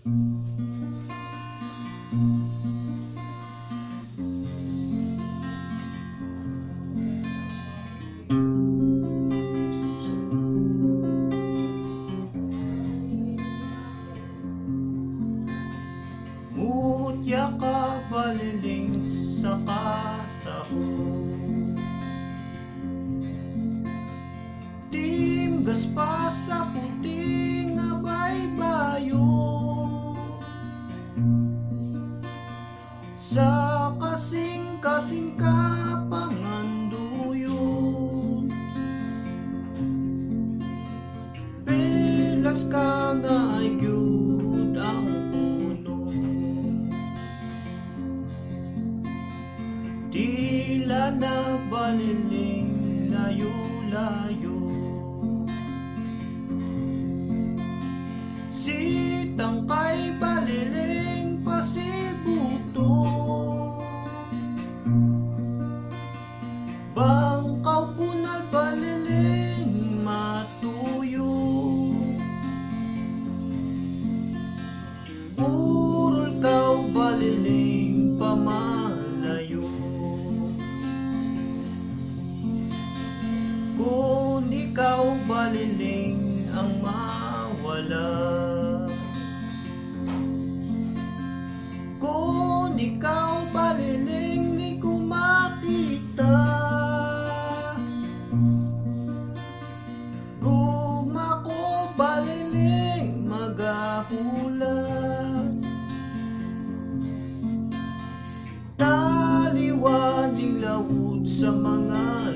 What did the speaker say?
Mutya ka baliling sa katao. Timgas pa sa puting Sa kasing-kasing ka panganduyon Pilas ka nga ay gyud ang puno. Tila na baliling layo-layo Sitang kay baliling Burol daw baliling pamalayo. Kung ikaw baliling ang mawala. Kung ikaw baliling ni kumakita Kung ako baliling magahuli. taliwa dilawod sa mga